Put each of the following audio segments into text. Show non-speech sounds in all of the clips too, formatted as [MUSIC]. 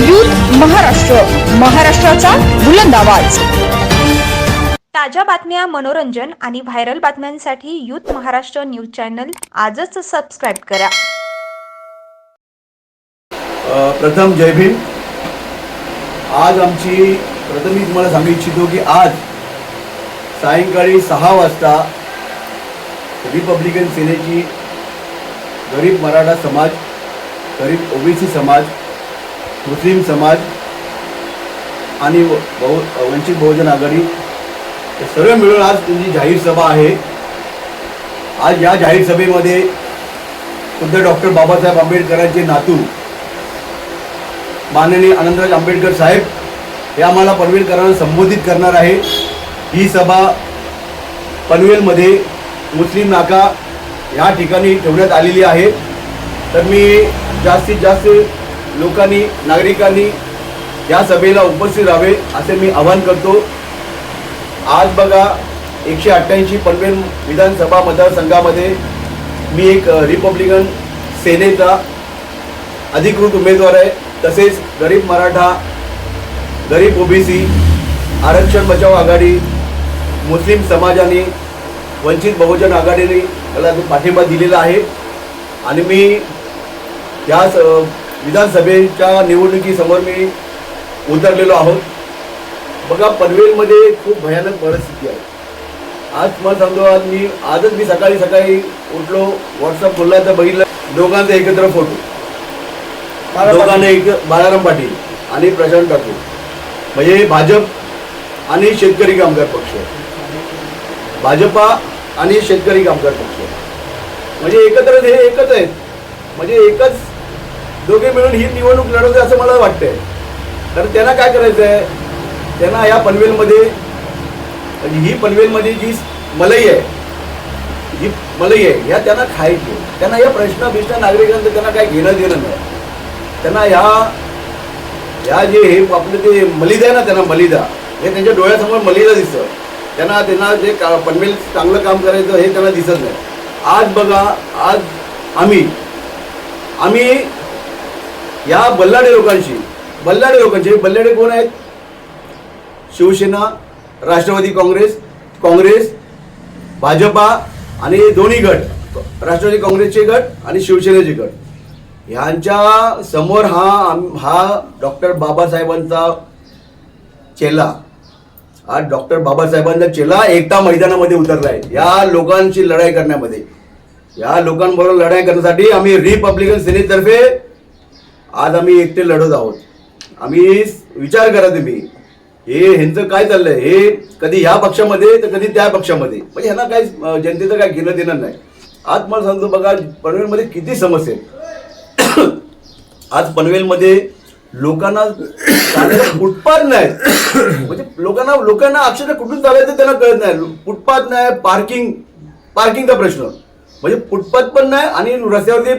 Youth Maharashtra महाराष्ट्राचा बुलंद आवाज. ताज्या बातम्या मनोरंजन आणि व्हायरल बातम्यांसाठी यूथ महाराष्ट्र न्यूज चॅनल आजच सबस्क्राईब करा. प्रथम जय भीम. आज आमची प्रथम मी तुम्हाला सांगू इच्छितो की आज सायंकाळी सहा वाजता रिपब्लिकन सेनेची गरीब मराठा समाज गरीब ओबीसी समाज मुस्लिम समाज आणि बहु वंचित बहुजन आघाडी हे सर्व मिळून आज त्यांची जाहीर सभा आहे. आज या जाहीर सभेमध्ये खुद्द डॉक्टर बाबासाहेब आंबेडकरांचे नातू माननीय आनंदराज आंबेडकर साहेब हे आम्हाला पनवेलकरांना संबोधित करणार आहे. ही सभा पनवेलमध्ये मुस्लिम नाका या ठिकाणी ठेवण्यात आलेली आहे. तर मी जास्तीत जास्त लोकांनी नागरिकांनी या सभेला उपस्थित राहावे असे मी आवाहन करतो. आज बघा एकशे अठ्ठ्याऐंशी पनवेल विधानसभा मतदारसंघामध्ये मी एक रिपब्लिकन सेनेचा अधिकृत उमेदवार आहे. तसेच गरीब मराठा गरीब ओबीसी आरक्षण बचाव आघाडी मुस्लिम समाजाने वंचित बहुजन आघाडीने त्याला पाठिंबा दिलेला आहे. आणि मी या स विधानसभेच्या निवडणुकीसमोर मी उतरलेलो आहोत. बघा पनवेलमध्ये खूप भयानक परिस्थिती आहे. आज तुम्हाला सांगतो आज मी आजच मी सकाळी सकाळी उठलो व्हॉट्सअप बोलला तर बघितलं दोघांचा एकत्र फोटो. दोघांना एक बाळाराम पाटील आणि प्रशांत ठाकूर. म्हणजे भाजप आणि शेतकरी कामगार पक्ष. भाजपा आणि शेतकरी कामगार पक्ष. म्हणजे एकत्र हे एकच आहेत. म्हणजे एकच दोघे मिळून ही निवडणूक लढवते असं मला वाटतंय. कारण त्यांना काय करायचं आहे त्यांना या पनवेलमध्ये म्हणजे ही पनवेलमध्ये जी मलई आहे जी मलई आहे ह्या त्यांना खायची त्यांना या प्रश्नाभिष्ट नागरिकांचं त्यांना काय घेणं देणं नाही. त्यांना ह्या ह्या जे हे आपलं ते मलिदा आहे ना त्यांना मलिदा हे त्यांच्या डोळ्यासमोर मलिदा दिसतं. त्यांना त्यांना जे का पनवेल चांगलं काम करायचं हे त्यांना दिसत नाही. आज बघा आज आम्ही आम्ही या बल्लाडे लोकांशी. बल्लाडे लोकांचे बल्लाडे कोण आहेत? शिवसेना राष्ट्रवादी काँग्रेस काँग्रेस भाजपा आणि दोन्ही गट. राष्ट्रवादी काँग्रेसचे गट आणि शिवसेनेचे गट. ह्यांच्या समोर हा हा डॉक्टर बाबासाहेबांचा चेला. आज डॉक्टर बाबासाहेबांचा चेला एकटा मैदानामध्ये उतरला आहे या लोकांची लढाई करण्यामध्ये. या लोकांबरोबर लढाई करण्यासाठी आम्ही रिपब्लिकन सेनेतर्फे आज आम्ही एकटे लढत आहोत. आम्ही विचार करा तुम्ही हे ह्यांचं काय चाललंय? हे कधी ह्या पक्षामध्ये तर कधी त्या पक्षामध्ये. म्हणजे ह्यांना काय जनतेचं काय घेणं देणं नाही. आज मला सांगतो बघा पनवेलमध्ये किती समस्या आहेत. [COUGHS] आज पनवेलमध्ये लोकांना फुटपाथ नाही. म्हणजे लोकांना लोकांना अक्षरशः कुठून चालायचं त्यांना कळत नाही. फुटपाथ नाही पार्किंग पार्किंगचा प्रश्न. म्हणजे फुटपाथ पण नाही आणि रस्त्यावरती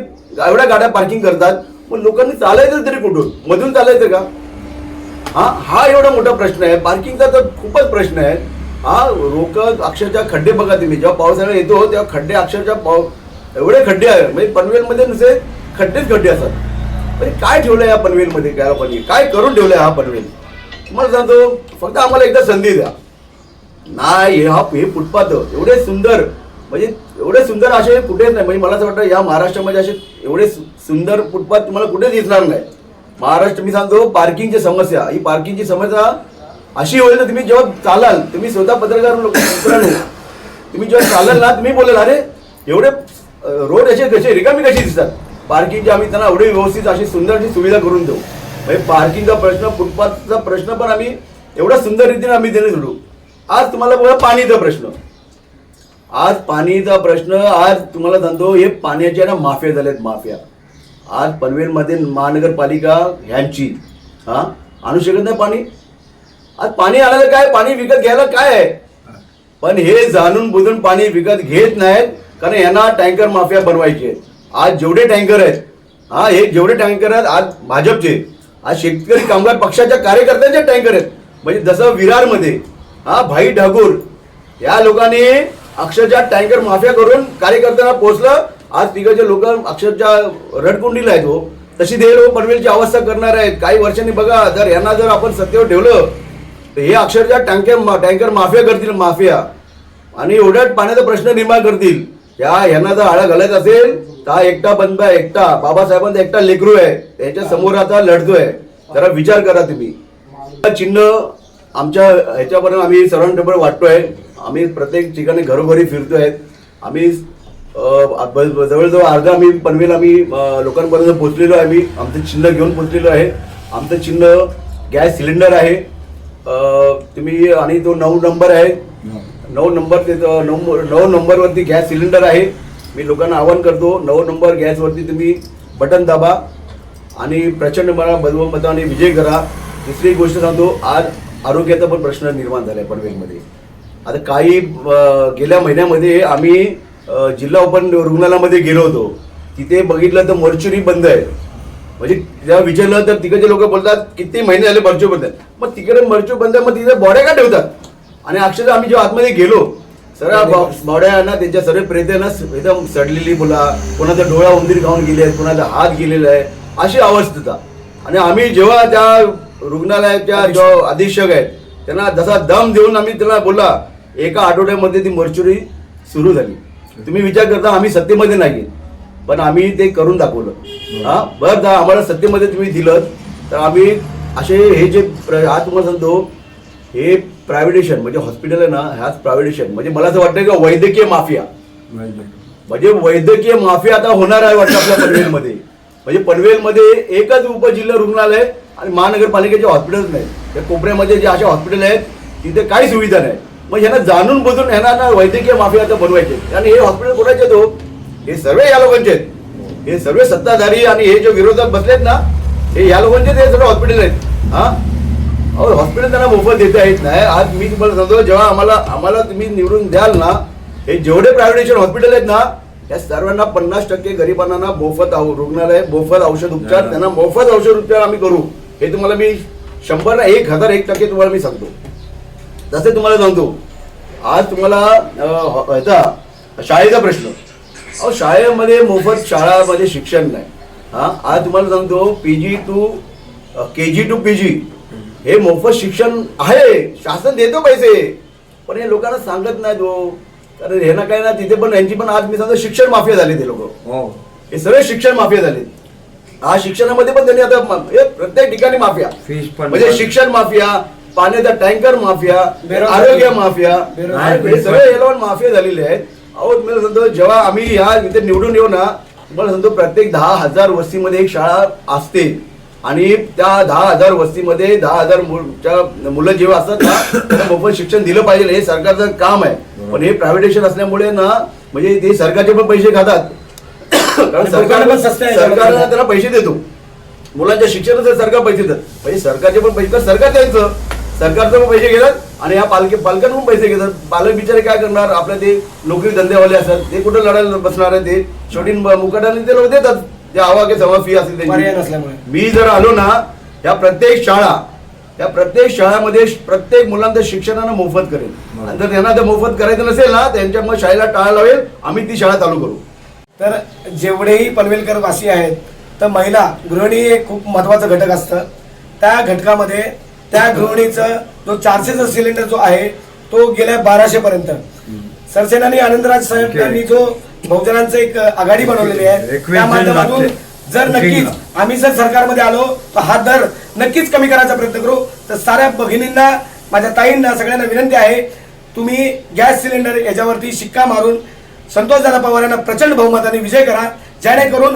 एवढ्या गाड्या पार्किंग करतात. मग लोकांनी चालायचं तरी कुठून? मधून चालायचं का? हा हा एवढा मोठा प्रश्न आहे. पार्किंगचा तर खूपच प्रश्न आहे. हा लोक अक्षरशः खड्डे बघा तुम्ही. जेव्हा पावसाळा येतो तेव्हा खड्डे अक्षरशः पाव एवढे खड्डे आहे. म्हणजे पनवेलमध्ये नुसते खड्डेच खड्डे असतात. म्हणजे काय ठेवलं या पनवेलमध्ये? काय पनवेल काय करून ठेवलंय हा पनवेल? तुम्हाला सांगतो फक्त आम्हाला एकदा संधी द्या. नाही हे हा हे फुटपाथ एवढे सुंदर. म्हणजे एवढे सुंदर असे कुठेच नाही. म्हणजे मला असं वाटतं या महाराष्ट्रामध्ये असे एवढे सु- सुंदर फुटपाथ तुम्हाला कुठेच दिसणार नाही. महाराष्ट्र मी सांगतो पार्किंगची समस्या. ही पार्किंगची समस्या अशी होईल ना तुम्ही जेव्हा चालाल तुम्ही स्वतः पत्रकार लोक तुम्ही जेव्हा चालाल ना तुम्ही बोलाल अरे एवढे रोड असे कसे रिकामी कशी दिसतात? पार्किंगची आम्ही त्यांना एवढे व्यवस्थित अशी सुंदर अशी सुविधा करून देऊ. म्हणजे पार्किंगचा प्रश्न फुटपाथचा प्रश्न पण आम्ही एवढा सुंदर रीतीने आम्ही देणे सोडू. आज तुम्हाला बघा पाणीचा प्रश्न. आज पाणीचा प्रश्न आज तुम्हाला सांगतो हे पाण्याच्या ना माफिया झाल्यात माफिया. आज पनवेलमध्ये महानगरपालिका ह्यांची हा? आणू शकत नाही पाणी? आज पाणी आणायला काय? पाणी विकत घ्यायला काय? आहे पण हे जाणून बुजून पाणी विकत घेत नाहीत कारण यांना टँकर माफिया बनवायचे आहेत. आज जेवढे टँकर आहेत हा हे जेवढे टँकर आहेत आज भाजपचे आज शेतकरी कामगार पक्षाच्या कार्यकर्त्यांचे टँकर आहेत. म्हणजे जसं विरारमध्ये हा भाई ठाकूर या लोकांनी अक्षरशः टँकर माफिया करून कार्यकर्त्यांना पोहोचलं. आज तिकडचे लोक अक्षरशः रडकुंडीला आहेत हो. तशी ते लोक पनवेलची अवस्था करणार आहेत. काही वर्षांनी बघा जर यांना जर आपण सत्तेवर ठेवलं तर हे अक्षरशः टँकर टँकर माफिया करतील माफिया आणि एवढ्यात पाण्याचा प्रश्न निर्माण करतील. या यांना जर आळा घालायचा असेल तर हा एकटा बंद आहे एकटा. बाबासाहेबांचा एकटा लेकरू आहे. त्याच्यासमोर आता लढतोय. जरा विचार करा तुम्ही. चिन्ह आमच्या ह्याच्यापर्यंत आम्ही सर्वांकडे वाटतोय. आम्ही प्रत्येक ठिकाणी घरोघरी फिरतोय. आम्ही जवळजवळ अर्धा आम्ही पनवेल आम्ही लोकांपर्यंत पोचलेलो आहे. आम्ही आमचं चिन्ह घेऊन पोचलेलो आहे. आमचं चिन्ह गॅस सिलेंडर आहे. तुम्ही आणि तो नऊ नंबर आहे. नऊ नंबर ते नऊ नऊ नंबरवरती गॅस सिलेंडर आहे. मी लोकांना आवाहन करतो नऊ नंबर गॅसवरती तुम्ही बटन दाबा. आणि प्रचंड मला बहुमताने विजय करा. दुसरी गोष्ट सांगतो आज आरोग्याचा पण प्रश्न निर्माण झालाय पनवेलमध्ये. आता काही गेल्या महिन्यामध्ये आम्ही जिल्हा उपन रुग्णालयामध्ये गेलो होतो. तिथे बघितलं तर मर्च्युरी बंद आहे. म्हणजे जेव्हा विचारलं तर तिकडचे लोक बोलतात किती महिने झाले मर्च्यू बंद आहे मग तिकडे मर्च्यू बंद आहे मग तिथे बॉड्या का ठेवतात? आणि अक्षरशः आम्ही जेव्हा आतमध्ये गेलो सर्व बॉड्या आहे ना त्यांच्या सर्व प्रेत आहे ना एकदम सडलेली बोला कोणाचा डोळा उंदीर खाऊन गेले आहेत कोणाचा हात गेलेला आहे अशी अवस्था आणि आम्ही जेव्हा त्या रुग्णालयाच्या जो अधीक्षक आहेत त्यांना जसा दम देऊन आम्ही त्यांना बोलला एका आठवड्यामध्ये ती मर्च्युरी सुरू झाली. तुम्ही विचार करता आम्ही सत्तेमध्ये नाही पण आम्ही ते करून दाखवलं. हा बरं जा आम्हाला सत्तेमध्ये तुम्ही दिलं तर आम्ही असे हे जे प्र- आज तुम्हाला सांगतो हे प्रायव्हेटेशन म्हणजे हॉस्पिटल आहे ना ह्याच प्रायव्हेटेशन म्हणजे मला असं वाटतं का वैद्यकीय माफिया? म्हणजे वैद्यकीय माफिया आता होणार आहे वाटतं आपल्या पनवेलमध्ये. म्हणजे पनवेलमध्ये एकच उपजिल्हा रुग्णालय आणि महानगरपालिकेचे हॉस्पिटल्स नाही. त्या कोपऱ्यामध्ये जे असे हॉस्पिटल आहेत तिथे काही सुविधा नाही. मग ह्यांना जाणून बुजून ह्यांना वैद्यकीय माफिया आता बनवायचे आणि हे हॉस्पिटल कोणाचे आहेत हो? हे सर्व या लोकांचे आहेत. हे सर्व सत्ताधारी आणि हे जे विरोधात बसलेत ना हे या लोकांचे हे सर्व हॉस्पिटल आहेत. हा? अहो हॉस्पिटल त्यांना मोफत देते आहेत नाही. आज मी तुम्हाला सांगतो जेव्हा आम्हाला आम्हाला तुम्ही निवडून द्याल ना हे जेवढे प्रायव्हेटेशन हॉस्पिटल आहेत ना त्या सर्वांना पन्नास टक्के गरिबांना ना मोफत रुग्णालय मोफत औषध उपचार त्यांना मोफत औषध उपचार आम्ही करू. हे तुम्हाला मी शंभर ना एक हजार एक टक्के तुम्हाला मी सांगतो. तसे तुम्हाला सांगतो आज तुम्हाला ह- ह्याचा शाळेचा प्रश्न. अहो शाळेमध्ये मोफत शाळामध्ये शिक्षण नाही. हा आज तुम्हाला सांगतो P G to K G to P G हे मोफत शिक्षण आहे. शासन देतो पैसे. पण हे लोकांना सांगत नाही तो. कारण हे ना काय ना तिथे पण यांची पण आज मी सांगतो शिक्षण माफिया झाले ते लोक. हे. सगळे शिक्षण माफिया झाले आज शिक्षणामध्ये पण त्यांनी आता हे प्रत्येक ठिकाणी माफिया. फीस पण म्हणजे शिक्षण माफिया पाण्याचा टँकर माफिया. आरोग्य माफिया. हे सगळे एलवन माफिया झालेले आहेत. अहो तुम्हाला सांगतो जेव्हा आम्ही ह्या इथे निवडून येऊ ना तुम्हाला सांगतो प्रत्येक दहा हजार वस्तीमध्ये एक शाळा असते. आणि त्या दहा हजार वस्तीमध्ये दहा हजार मुलं जेव्हा असतात ना त्यांना मोफत शिक्षण दिलं पाहिजे. हे सरकारचं काम आहे. पण हे प्रायव्हेटेशन असल्यामुळे ना म्हणजे ते सरकारचे पण पैसे खातात. [COUGHS] कारण सरकार पैसे देतो. मुलांच्या शिक्षणाचे सरकार पैसे देतात म्हणजे सरकारचे पण पैसे सरकार द्यायचं. सरकारचं पण पैसे घेतात आणि या पालके पालकांना पण पैसे घेतात. पालक बिचारे काय करणार? आपल्या ते नोकरी धंद्यावाले असतात. ते कुठं लढायला बसणार आहे ते? शेवटी मुकाट्याने ते लोक देतात. जे हवा की सवा फी असेल त्यांची मी जर आलो ना या प्रत्येक शाळा त्या प्रत्येक शाळामध्ये प्रत्येक मुलांचं शिक्षणानं मोफत करेल आणि जर त्यांना ते मोफत करायचं नसेल ना त्यांच्या मग शाळेला टाळा लावेल. आम्ही ती शाळा चालू करू. तर जेवढेही पनवेलकर वासी आहेत तर महिला गृहिणी एक खूप महत्वाचं घटक असतं. त्या घटकामध्ये त्या गृहिणीचं जो चारशेचा सिलेंडर जो आहे तो गेल्या बाराशे पर्यंत. सरसेनानी आनंदराज साहेब. यांनी जो बहुजनांचं एक आघाडी बनवलेली आहे त्या माध्यमातून. जर नक्कीच आम्ही जर सरकारमध्ये आलो तर हा दर नक्कीच कमी करायचा प्रयत्न करू. तर साऱ्या भगिनींना माझ्या ताईंना सगळ्यांना विनंती आहे तुम्ही गॅस सिलेंडर याच्यावरती शिक्का मारून संतोषदादा पवार यांना प्रचंड बहुमताने विजय करा जेणेकरून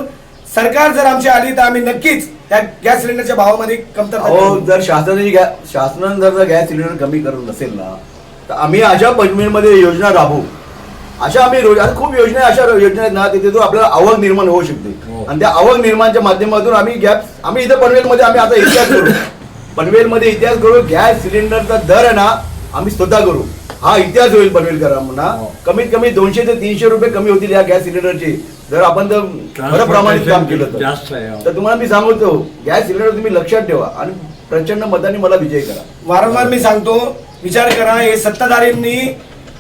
सरकार जर आमची आली तर आम्ही नक्कीच त्या गॅस सिलेंडरच्या भावामध्ये कमतरता. जर शासनाने शासनाने जर गॅस सिलेंडर कमी करत नसेल ना तर आम्ही अशा पनवेलमध्ये योजना राबवू अशा आम्ही रोज आता खूप योजना अशा योजना आहेत ना तिथे तो आपल्याला आवक निर्माण होऊ शकते हो. आणि त्या आवक निर्माणच्या माध्यमातून आम्ही गॅस आम्ही इथं पनवेलमध्ये आम्ही आता इतिहास करू पनवेलमध्ये इतिहास करू गॅस सिलेंडरचा दर आहे ना आम्ही स्वतः करू. हा इतिहास होईल पनवेलकरांना हो. कमीत कमी दोनशे ते तीनशे रुपये कमी होतील या गॅस सिलेंडरचे. जर आपण तर खरं प्रामाणिक काम केलं तर. जास्त आहे हो. तर तुम्हाला मी सांगतो गॅस सिलेंडर तुम्ही लक्षात ठेवा आणि प्रचंड मताने मला विजय करा. वारंवार मी सांगतो विचार करा हे सत्ताधारींनी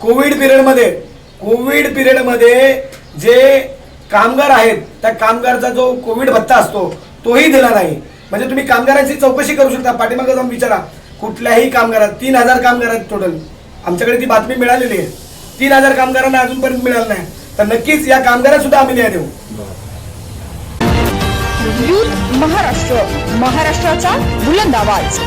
कोविड पिरियडमध्ये कोविड पिरियडमध्ये जे कामगार आहेत त्या कामगारचा जो कोविड भत्ता असतो तोही दिला नाही. म्हणजे तुम्ही कामगारांची चौकशी करू शकता. पाठीमागे जाऊन विचारा. कुठल्याही कामगारात तीन हजार कामगार आहेत टोटल आमच्याकडे ती बातमी मिळालेली आहे. तीन हजार कामगारांना अजूनपर्यंत मिळालं नाही. तर नक्कीच या कामगारांना सुद्धा आम्ही न्याय देऊ. महाराष्ट्र. महाराष्ट्राचा बुलंद आवाज.